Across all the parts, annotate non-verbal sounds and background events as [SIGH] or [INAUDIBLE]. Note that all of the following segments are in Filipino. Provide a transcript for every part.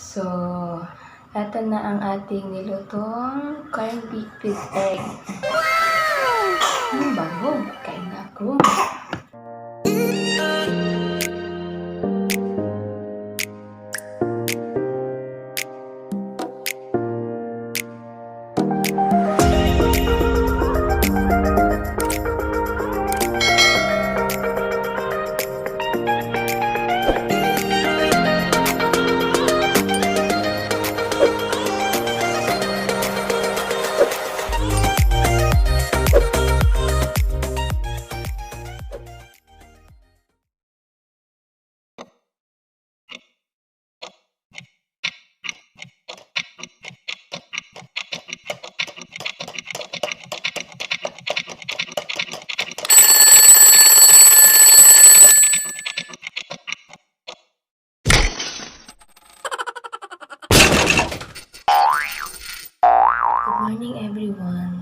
So, eto na ang ating nilutong corned beef with egg. Wow! Ang bango. Kain na ako.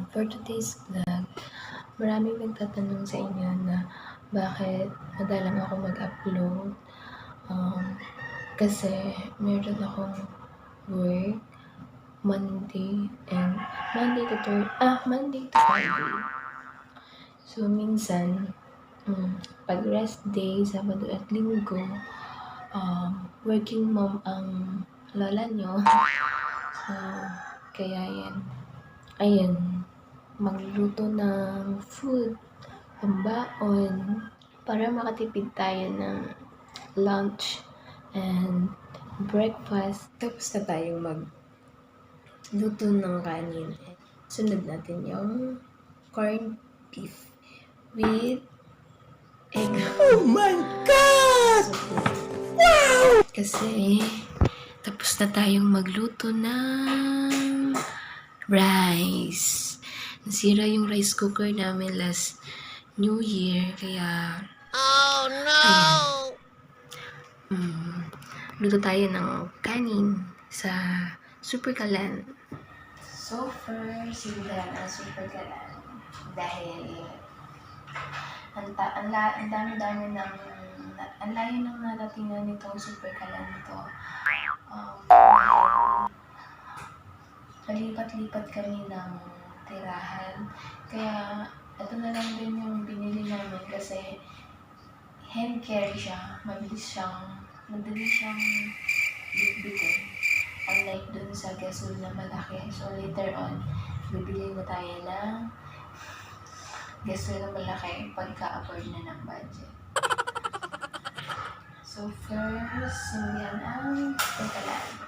For today's vlog, maraming nagtatanong sa inyo na bakit madalang ako mag-upload. Um, kasi meron akong work Monday and Monday to Thursday, ah, Monday to Friday. So, minsan, um, pag rest day, Sabado at Linggo, um, working mom ang lola nyo. [LAUGHS] So, kaya yan. Ayan. Magluluto ng food, pambaon, para makatipid tayo ng lunch and breakfast. Tapos na tayong magluto ng kanin. Sunod natin yung corned beef with egg. Oh my God! Wow! Kasi, tapos na tayong magluto ng rice. Nasira yung rice cooker namin last New Year, kaya... Oh no! Mm, luto tayo ng kanin sa Super Kalan. So first, simulan ang Super Kalan. Dahil ang, ta- ang, la- ang dami-dami ng ang layo ng naratingan nitong Super Kalan nito. Um, palipat-lipat kami ng tirahan. Kaya, ito na lang din yung binili namin kasi hand carry siya. Mabilis siyang, madali siyang bitbitin. Unlike dun sa gasol na malaki. So, later on, bibili na tayo ng gasol na malaki pagka-afford na ng budget. So, first, sundian ang tekalan.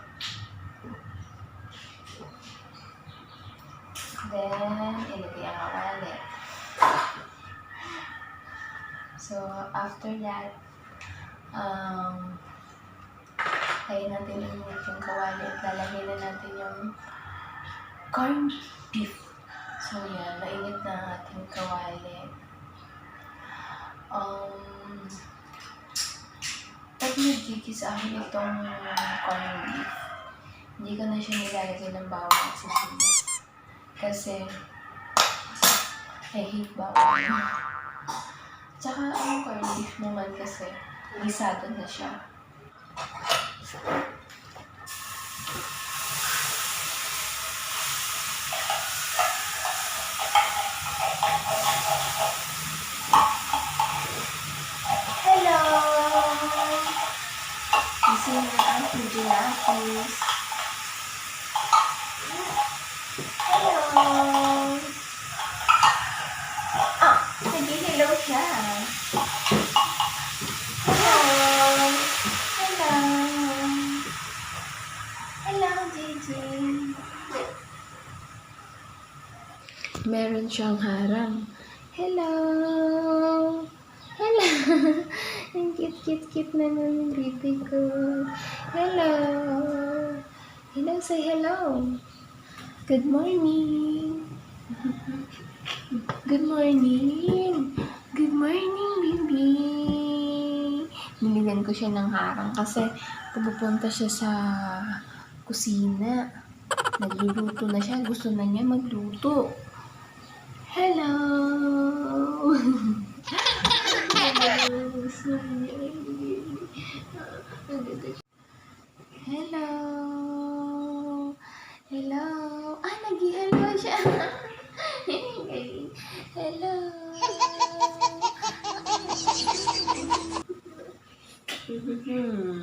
Then, ilagay ang awali. So, after that, um, kaya natin init yung kawali at lalagay na natin yung corned beef. So, yan, mainit na ang ating kawali. Um, pag nagkiki sa akin itong corned beef, hindi ko na siya nilalagay ng bawang at sibuyas. Kasi, I hate bawang. Tsaka ang corned beef naman kasi, gisado na siya. Hello! Gising na ang Pilates. Hello! Ah, nag-hello siya. Hello! Hello! Hello. Meron siyang harang. Hello! Hello! [LAUGHS] Ang cute-cute-cute naman yung baby ko. Hello! Hello, say hello! Good morning! Good morning! Good morning, baby! Niligan ko siya ng harang kasi pupunta siya sa kusina. Nagluluto na siya. Gusto na niya magluto. Hello! [LAUGHS] Hello! Hello. Ah, nag-hello siya. Hello. Hmm.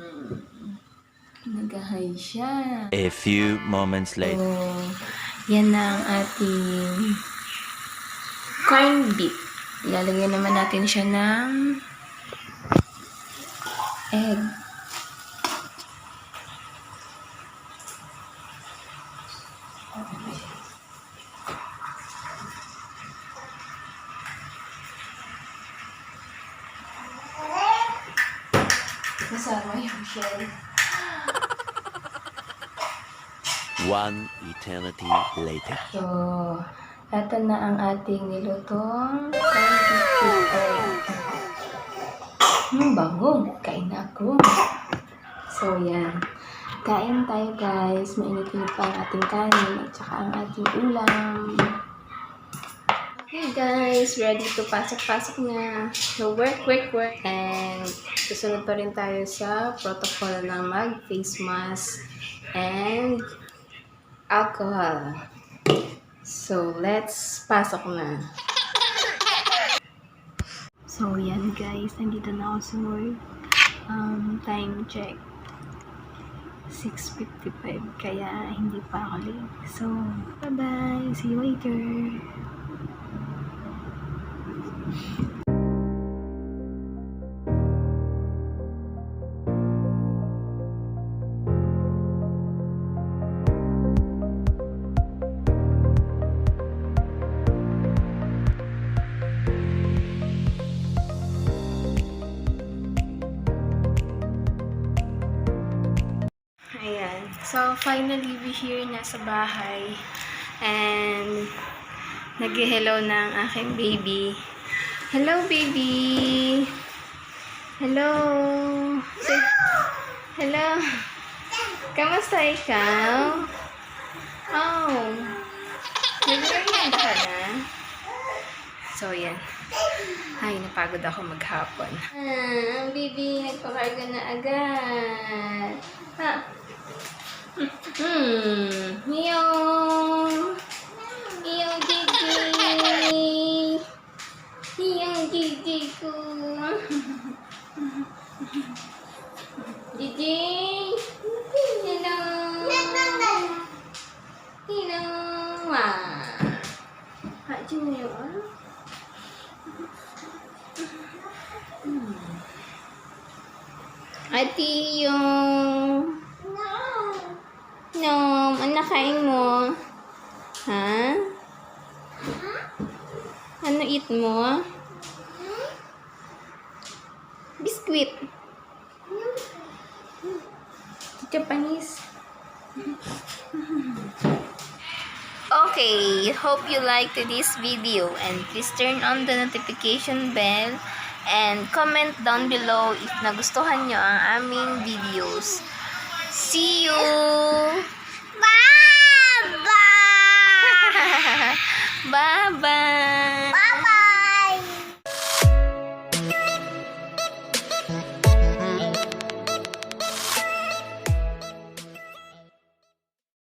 Nag-hi siya. A few moments later. So, yan na ang ating corned beef. Ilalagyan naman natin siya ng egg. Nasama yung shell. One eternity later. So, eto na ang ating nilutong with egg. Hmm, bango. Kain na ako. So, yan. Kain tayo guys. Mainit-init pa ang ating kanin at saka ang ating ulam. Hey guys, ready to pasok-pasok na. So, work, work, work. And susunod pa rin tayo sa protocol ng mag-face mask and alcohol. So, let's pasok na. So, yan guys. Nandito na ako sa. Um, time check. 6.55. Kaya, hindi pa ako late. So, bye-bye. See you later. So, finally, we here na sa bahay. And, nag-hello na ang aking baby. Hello, baby! Hello! Say, hello! Kamusta ikaw? Oh! Nag-merienda ka na? So, yan. Ay, napagod ako maghapon. Ah, baby, nagpakarga na agad. Ha? Hmm. Yung... Yung gigi. Yung gigi ko. Gigi. Hello. Hello. Ah. Ha, cuma yun. Ate, yung... No, ano kain mo? Ha? Ano eat mo? Biscuit. Japanese. Okay, hope you liked this video and please turn on the notification bell and comment down below if nagustuhan nyo ang aming videos. See you!